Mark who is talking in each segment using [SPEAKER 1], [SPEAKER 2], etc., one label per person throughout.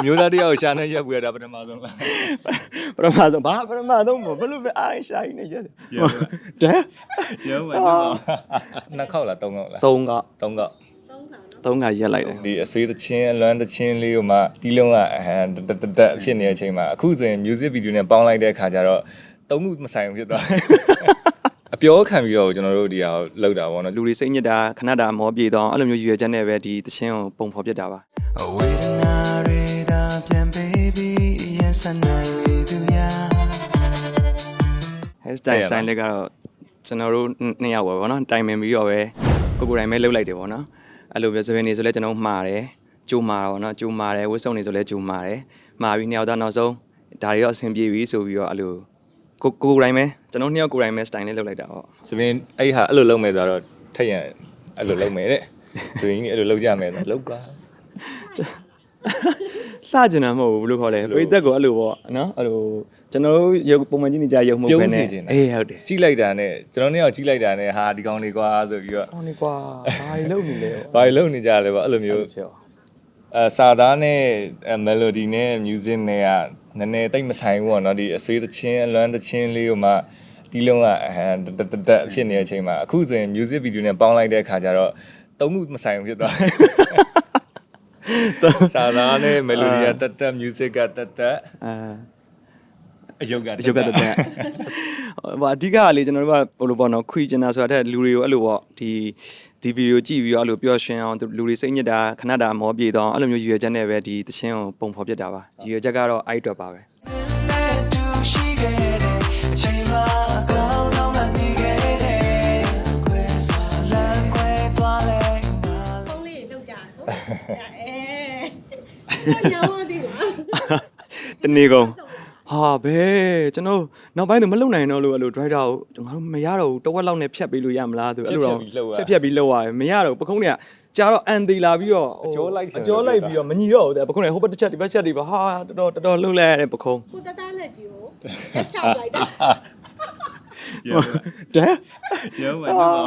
[SPEAKER 1] အမျိုးသားတယောက်ရှာနေရက်ပွေတာပထမဆုံးလား
[SPEAKER 2] ပထမဆုံးဘာပထမဆုံးဘယ်လိုပဲအားရှာရင်းနဲ့ရက်
[SPEAKER 1] ရက်ပွေ
[SPEAKER 2] တဲ
[SPEAKER 1] ရုံးပါတော့နှစ်ခေါက်လားသုံးခေါက်လား
[SPEAKER 2] သုံးက
[SPEAKER 1] သုံးခေါက်
[SPEAKER 2] သုံးကရက်လိုက်တယ်
[SPEAKER 1] ဒီအစေးသချင်းအလွမ်းသချင်းလေးကိုမှတီးလုံးကဟမ်တတတဖြစ်နေတဲ့အချိန်မှာအခုဆိုရင် music video နဲ့ပေါင်းလိုက်တဲ့ခါကျတော့သုံးခုမဆိုင်ဘူးဖြစ်သွားတယ်အပြောခံပြီးတော့ကျွန်တော်တို့ဒီဟာကိုလောက်တာပေါ့နော်
[SPEAKER 2] လူတွေစိတ်ညစ်တာခဏတာမောပြေတော့အဲ့လိုမျိုးရည်ရွယ်ချက်နဲ့ပဲဒီသချင်းကိုပုံဖော်ပြတာပါ
[SPEAKER 3] အ နိုင်လေသူများ
[SPEAKER 2] hashtag style လေးကတော့ကျွန်တော်တို့နှစ်ယောက်ပဲဗောနော်တိုင်ပင်ပြီးတော့ပဲကိုကိုယ်တိုင်ပဲလှုပ်လိုက်တယ်ဗောနော်အဲ့လိုပဲစပင်းနေဆိုလဲကျွန်တော်မှားတယ်ကြိုးမှားတာဗောနော်ကြိုးမှားတယ်ဝတ်စုံနေဆိုလဲကြိုးမှားတယ်မှားပြီးနှစ်ယောက်သားနောက်ဆုံးဒါတွေတော့အဆင်ပြေပြီဆိုပြီးတော့အဲ့လိုကိုကိုယ်တိုင်ပဲကျွန်တော်နှစ်ယောက်ကိုယ်တိုင်ပဲ style လေးလှုပ်လိုက်တာဗော
[SPEAKER 1] စပင်းအဲ့ဟာအဲ့လိုလုပ်မယ်ဆိုတော့ထက်ရန်အဲ့လိုလုပ်မယ်တဲ့ဆိုရင်အဲ့လိုလုပ်ကြမယ်ဆိုလုပ်ကွာ
[SPEAKER 2] စကြင်တာမဟုတ်ဘူးဘယ်လိုခေါ်လဲပရိသတ်ကိုအဲ့လိုပေါ့နော်အဲ့လိုကျွန်တော်တို့ရုပ်ပုံမှန်ကြည့်နေကြရုပ်မှု
[SPEAKER 1] ပြုံး
[SPEAKER 2] ပဲ
[SPEAKER 1] စီ
[SPEAKER 2] နဲ့
[SPEAKER 1] ခြင်း
[SPEAKER 2] အေးဟုတ်တယ်
[SPEAKER 1] ကြီးလိုက်တာနဲ့ကျွန်တော်နှစ်ယောက်ကြီးလိုက်တာနဲ့ဟာဒီကောင်လေးကွာဆိုပြီးတော့
[SPEAKER 2] ဟောနေကွာဘာတွေလုပ်နေလဲ
[SPEAKER 1] ဘာတွေလုပ်နေကြလဲပေါ့အဲ့လိုမျိုး
[SPEAKER 2] ဖြစ်
[SPEAKER 1] အဲစာသားနဲ့အဲ melody နဲ့ music နဲ့ကနည်းနည်းတိတ်မဆိုင်ဘူးပေါ့နော်ဒီအစေးသချင်းအလွမ်းသချင်းလေးကိုမှတီးလုံးကဟမ်တတတဖြစ်နေတဲ့အချိန်မှာအခုဆိုရင် music video နဲ့ပေါင်းလိုက်တဲ့ခါကျတော့သုံးခုမဆိုင်ဘူးဖြစ်သွားတယ် စာသားနဲ့ melody ကတတ်တတ် music ကတတ်တတ်
[SPEAKER 2] အာ
[SPEAKER 1] အယုတ်ကတတ်
[SPEAKER 2] ရုပ်ကတည်းကဘာအဓိကကလေကျွန်တော်တို့ကဘယ်လိုပေါ့နော်ခွေကျင်တာဆိုတာတဲ့လူတွေကိုအဲ့လိုပေါ့ဒီဒီဗီဒီယိုကြည့်ပြီးတော့အဲ့လိုပျော်ရွှင်အောင်သူလူတွေစိတ်ညစ်တာခဏတာမောပြေတော့အဲ့လိုမျိုးရည်ရွယ်ချက်နဲ့ပဲဒီသချင်းကိုပုံဖော်ပြတာပါရည်ရွယ်ချက်ကတော့အဲ့အတွက်ပါပဲ
[SPEAKER 3] နဲ့တူရှိခဲ့တဲ့အချိ အဲ
[SPEAKER 4] ညောင်းသေးလား
[SPEAKER 2] တနေ့ကုန်ဟာဘဲကျွန်တော်နောက်ပိုင်းသူမလုံနိုင်တော့လို့အဲ့လို driver ကိုငါတို့မရတော့ဘူးတဝက်လောက်နဲ့ဖြတ်ပေးလို့ရမလားသူအဲ့လိုတော့ဖြတ်ဖြတ်ပြီးလှုပ်ရတယ်မရတော့ပခုံးတွေကကြာတော့အန်သေးလာပြီးတော့အကျော်လိုက်ပြီးတော့မညီတော့ဘူးတဲ့ပခုံးတွေဟိုဘက်တစ်ချက်ဒီဘက်ချက်တွေပါဟာတော်တော်တော်တော်လှုပ်လိုက်ရတဲ့ပခုံး
[SPEAKER 4] ကိုတသားလက်ကြီးကိုချက်ချလိုက်တာ
[SPEAKER 2] တဲ့
[SPEAKER 1] ရုံးပါတော့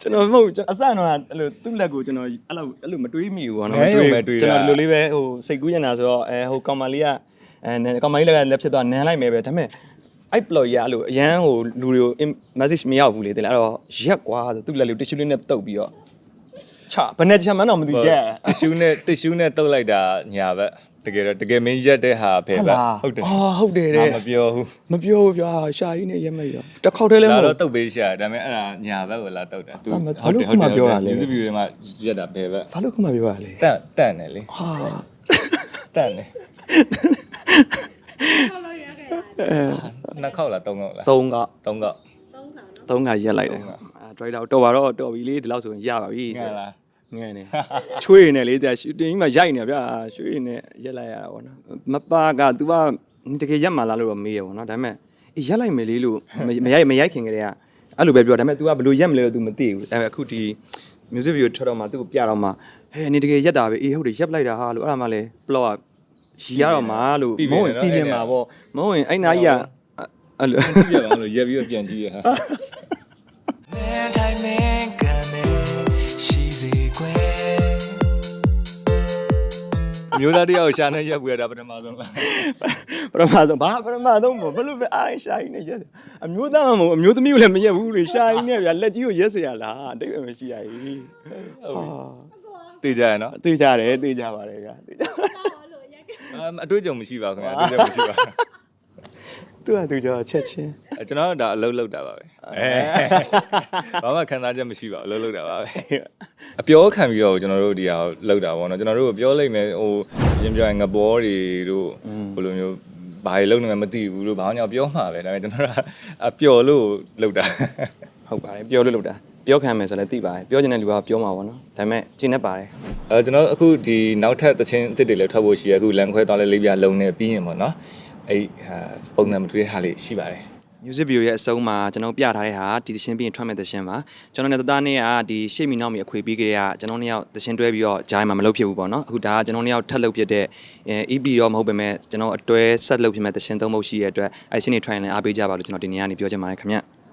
[SPEAKER 2] ကျွန်တော်မဟုတ်ကျွန်တော်အစတော့အဲ့လိုသူ့လက်ကိုကျွန်တော်အဲ့လိုအဲ့လိုမတွေးမိဘူးပေါ့နော်
[SPEAKER 1] ငဲရုံပဲတွေးတာ
[SPEAKER 2] ကျွန်တော်ဒီလိုလေးပဲဟိုစိတ်ကူးနေတာဆိုတော့အဲဟိုကောင်မလေးကအဲကောင်မလေးလည်းလက်ဖြစ်သွားနန်းလိုက်မယ်ပဲဒါပေမဲ့အဲ့ ploy ရအဲ့လိုအရန်ဟိုလူတွေကို message မရောက်ဘူးလေတဲ့လားအဲ့တော့ရက်ကွာဆိုသူ့လက်လေး tissue လေးနဲ့တုပ်ပြီးတော့ချဘယ်နဲ့ချက်မှန်းတော့မသိရက်
[SPEAKER 1] တ िश ူးနဲ့တ िश ူးနဲ့တုတ်လိုက်တာညာဘက် တကယ်တော့တကယ်မင်းရက်တဲ့ဟာဖယ်ဘက်ဟုတ်တယ်
[SPEAKER 2] အာဟုတ်တယ်
[SPEAKER 1] ငါ
[SPEAKER 2] တဲ့
[SPEAKER 1] မပြောဘူး
[SPEAKER 2] မပြောဘူးဗျာရှာကြီးနဲ့ရက်မဲ့ရောတစ်ခေါက်တည်းလည်းမ
[SPEAKER 1] လာ
[SPEAKER 2] ဟုတ်
[SPEAKER 1] တော့တုတ်ပေးရှာဒါပေမဲ့အဲ့ဒါညာဘက်ကိုလာတုတ်တာ
[SPEAKER 2] အဲ့မဘာလို့ခုမှပြောတာလဲ
[SPEAKER 1] YouTube video တွေမှာရက်တာဖယ်ဘက်
[SPEAKER 2] ဘာလို့ခုမှပြောရလဲ
[SPEAKER 1] တန့်တန့်တယ်လေ
[SPEAKER 2] ဟာ
[SPEAKER 1] တန့်တယ်
[SPEAKER 4] ဆောက်လို့ရခဲ့
[SPEAKER 2] အဲ
[SPEAKER 1] နှစ်ခေါက်လားသုံးခေါက်လား
[SPEAKER 2] သုံးက
[SPEAKER 1] သုံးခေါက်
[SPEAKER 4] သုံးခါနော်
[SPEAKER 2] သုံးခါရက်လိုက်တယ်
[SPEAKER 1] သုံးခါ
[SPEAKER 2] အဲဒရိုက်တာတော်ပါတော့တော်ပြီလေဒီလောက်ဆိုရင်ရပါပြီ
[SPEAKER 1] ငါလား
[SPEAKER 2] ငဲ့နေချွေးနေလေတဲ့ရှူတင်ကြီးမှာရိုက်နေဗျာချွေးနေရက်လိုက်ရတာပေါ့နော်မပါက तू ကတကယ်ရက်မှလားလို့တော့မေးရပေါ့နော်ဒါပေမဲ့အေးရက်လိုက်မယ်လေလို့မမရိုက်မရိုက်ခင်ကလေးကအဲ့လိုပဲပြောဒါပေမဲ့ तू ကဘယ်လိုရက်မလဲလို့ तू မသိဘူးဒါပေမဲ့အခုဒီ music video ထွက်တော့မှ तू ကိုပြတော့မှဟဲ့နေတကယ်ရက်တာပဲအေးဟုတ်တယ်ရက်လိုက်တာဟာလို့အဲ့ဒါမှလေ plot ကရီရတော့မှလို့မဟုတ်ရင်ပြီးပြင်မှာပေါ့မဟုတ်ရင်အဲ့နာကြီးကအဲ့လို
[SPEAKER 1] ကြည့်ရအောင်လို့ရက်ပြီးတော့ပြန်ကြည့်ရဟာ အမျိုးသားတယောက်ရှာနေရက်ပွေတာပထမဆုံးလား
[SPEAKER 2] ပထမဆုံးဘာပထမဆုံးဘယ်လိုပဲအားရှာရင်းနဲ့ရက်အမျိုးသားမဟုတ်အမျိုးသမီးကိုလည်းမရက်ဘူးလေရှာရင်းနဲ့ဗျာလက်ကြီးကိုရက်เสียရလားအတိတ်ပဲမရှိရဘူးဟာ
[SPEAKER 1] သိကြရနော်
[SPEAKER 2] သိကြတယ်သိကြပါတယ်ဗျာသိကြ
[SPEAKER 4] ဆောက်လို့ရခဲ့
[SPEAKER 1] အမ်အတွေ့အကြုံမရှိပါဘူးခင်ဗျာအတွေ့အကြုံမရှိပါဘူး
[SPEAKER 2] သူကသူကြောချက်ချင်း
[SPEAKER 1] အဲ ကျွန်တော်ကဒါအလုပ်လုပ်တာပါပဲအဲဘာမှခံစားချက်မရှိပါဘူးအလုပ်လုပ်တာပါပဲအပြောခံပြီးတော့ကျွန်တော်တို့ဒီဟာကိုလုပ်တာပေါ့နော်ကျွန်တော်တို့ကိုပြောလိုက်မယ်ဟိုရင်ပြောရင်ငဘောတွေတို့ဘယ်လိုမျိုးဘာတွေလုပ်နေမှမသိဘူးလို့ဘာမှညပြောမှာပဲဒါပေမဲ့ကျွန်တော်ကအပျော်လို့လုပ်တာ
[SPEAKER 2] ဟုတ်ပါတယ်ပြောလို့လို့တာပြောခံမယ်ဆိုလည်းသိပါတယ်ပြောချင်တဲ့လူကပြောမှာပေါ့နော်ဒါပေမဲ့ကျင်းနေပါတယ်
[SPEAKER 1] အဲကျွန်တော်အခုဒီနောက်ထပ်သချင်းအစ်စ်တွေလည်းထွက်ဖို့ရှိရအခုလန်ခွဲသွားလဲလေးပြလုံးနေပြီးရင်ပေါ့နော်အဲ့ဟာပုံစံမတူတဲ့ဟာလေးရှိပါတယ်
[SPEAKER 2] music video ရဲ့အဆုံးမှာကျွန်တော်ပြထားတဲ့ဟာဒီသရှင်ပြီးရင်ထွက်မဲ့သရှင်ပါကျွန်တော်နဲ့တသားနဲ့ကဒီရှေ့မီနောက်မီအခွေပြီးကြတဲ့ကကျွန်တော်နှစ်ယောက်သရှင်တွဲပြီးတော့ဂျိုင်းမှာမလုပ်ဖြစ်ဘူးပေါ့နော်အခုဒါကကျွန်တော်နှစ်ယောက်ထပ်လုပ်ဖြစ်တဲ့အဲ EP တော့မဟုတ်ပေမဲ့ကျွန်တော်အတွဲဆက်လုပ်ဖြစ်မဲ့သရှင်သုံးဖို့ရှိရတဲ့အတွက်အဲရှင်းနေ try နဲ့အားပေးကြပါလို့ကျွန်တော်ဒီနေ့ကနေပြောချင်ပါတယ်ခင်ဗျ